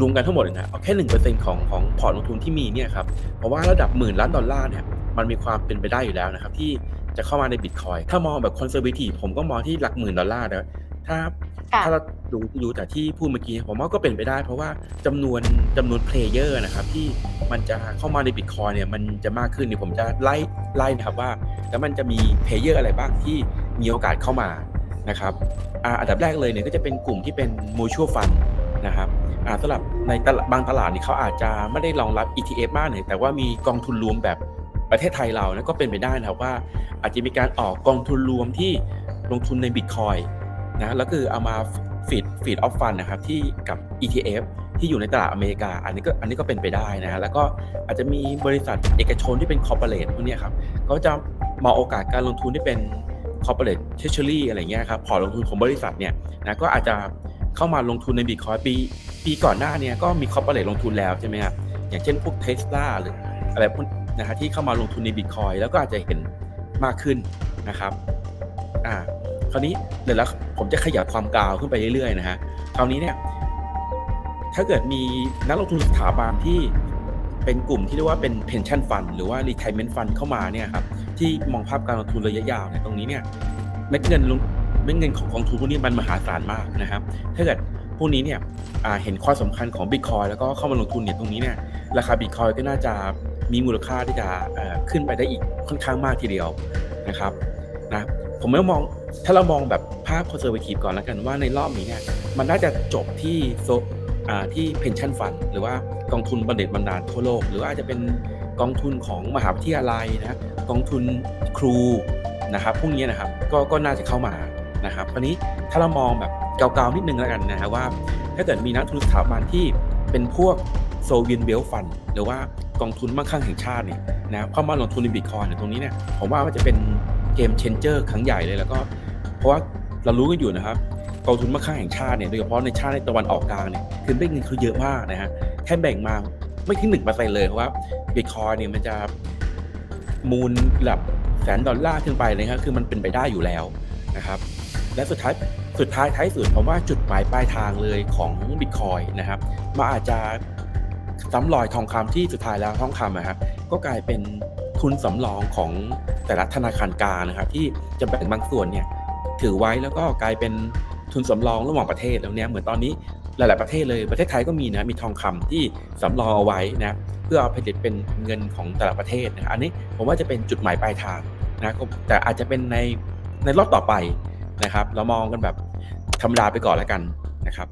รวมกันทั้งหมดเลยนะเอาแค่หนึ่งเปอร์เซ็นของของพอร์ตลงทุนที่มีเนี่ยครับเพราะว่าระดับหมื่นล้านดอลลาร์เนี่ยมันมีความเป็นไปได้อยู่แล้วนะครับที่จะเข้ามาในบิตคอยถ้ามองแบบคอนเซอร์ a ทีฟผมก็มองที่หลักหมื่นดอลลาร์นะถ้าค่ะถ้าเราดูดูแต่ที่พูดเมื่อกี้ผมว่าก็เป็นไปได้ เพราะว่าจำนวนจำนวนเพลเยอร์นะครับที่มันจะเข้ามาในบิตคอยเนี่ยมันจะมากขึ้นเนี่ยผมจะไล่ไล่นะครับว่า แล้วมันจะมีเพลเยอร์อะไรบ้างที่มีโอกาสเข้ามานะครับอ่าอันดับแรกเลยเนี่ยก็จะเป็นกลุ่มที่เป็น mutual fund นะครับ อ่าสำหรับในตลาดบางตลาดนี่เขาอาจจะไม่ได้รองรับ ETF มากเลยแต่ว่ามีกองทุนรวมแบบประเทศไทยเรานะก็เป็นไปได้นะครับว่า อาจจะมีการออกกองทุนรวมที่ลงทุนในบิตคอยนะแล้วคือเอามาฟีดฟีดออฟฟันนะครับที่กับ ETF ที่อยู่ในตลาดอเมริกา อันนี้ก็อันนี้ก็เป็นไปได้นะฮะแล้วก็อาจจะมีบริษัทเอกชนที่เป็นคอร์เปอเรทพวกนี้ครับก็จะมองโอกาสการลงทุนที่เป็น corporate treasury อะไรเงี้ยครับพอลงทุนของบริษัทเนี่ยนะก็อาจจะเข้ามาลงทุนในบิตคอยปี ปีก่อนหน้าเนี่ยก็มี corporate ลงทุนแล้วใช่ไหมครับอย่างเช่นพวก Tesla หรืออะไรพวกนะฮะที่เข้ามาลงทุนในบิตคอยแล้วก็อาจจะเห็นมากขึ้นนะครับอ่าคราวนี้เดี๋ยวแล้วผมจะขยับความกาวขึ้นไปเรื่อยๆนะฮะคราวนี้เนี่ยถ้าเกิดมีนักลงทุนสถาบันที่เป็นกลุ่มที่เรียกว่าเป็น pension fund หรือว่า retirement fund เข้ามาเนี่ยครับที่มองภาพการลงทุนระยะยาวเนี่ยตรงนี้เนี่ยเม็ดเงินลงเม็ดเงินของกองทุนพวกนี้มันมหาศาลมากนะครับ ถ้าเกิด พวกนี้เนี่ยเห็นข้อสำคัญของบิตคอยแล้วก็เข้ามาลงทุนเนี่ยตรงนี้เนี่ยราคาบิตคอยก็น่าจะมีมูลค่าที่จะขึ้นไปได้อีกค่อนข้างมากทีเดียวนะครับนะผมไม่มองถ้าเรามองแบบภาพคอนเซอร์ a t ทีฟก่อนแล้วกันว่าในรอบนี้เนี่ยมันน่าจะจบที่โซ่ที่ pension fund หรือว่ากองทุนบำเหน็จบำนาญทั่วโลก หรือว่าอาจจะเป็นกองทุนของมหาวิทยาลัยนะกองทุนครูนะครับพวกนี้นะครับก็ก็น่าจะเข้ามานะครับคราวนี้ถ้าเรามองแบบ เกาๆนิดนึงแล้วกันนะฮะว่า ถ้าเกิดมีนักทุนสถาบันที่เป็นพวกโซเวียนเบลฟันหรือว่ากองทุนมั่งคั่งแห่งชาติเนี่ยนะเข้ามาลงทุนในบิตคอยตรงนี้เนี่ยผมว่ามันจะเป็นเกมเชนเจอร์ครั้งใหญ่เลยแล้วก็ เพราะว่าเรารู้กันอยู่นะครับกองทุนมั่งคั่งแห่งชาติเนี่ยโดยเฉพาะในชาติในตะวันออกกลางเนี่ยคือเม็ดเงินเขาเยอะมากนะฮะแค่แบ่งมาไม่ถึงหนึ่งเปอร์เซ็นต์เลยเพราะว่าบิตคอยเนี่ยมันจะมูลระดับแสนดอลลาร์ขึ้นไปเลยครับคือมันเป็นไปได้อยู่แล้วนะครับและสุดท้าย สุดท้ายท้ายสุดผมว่าจุดหมายปลายทางเลยของบิตคอยนะครับมาอาจจะซ้ำรอยทองคำที่สุดท้ายแล้วทองคำนะครับก็กลายเป็นทุนสำรองของแต่ละธนาคารกลางนะครับ ที่จะแบ่งบางส่วนเนี่ยถือไว้แล้วก็กลายเป็นทุนสำรองระหว่างประเทศแล้วเนี่ยเหมือนตอนนี้หลาย ๆ ประเทศเลยประเทศไทยก็มีนะมีทองคำที่สำรองเอาไว้นะเพื่อเอาผลิตเป็นเงินของแต่ละประเทศนะครับอันนี้ผมว่าจะเป็นจุดหมายปลายทางนะแต่อาจจะเป็นในในรอบต่อไปนะครับ เรามองกันแบบ ธรรมดาไปก่อนแล้วกันนะครับ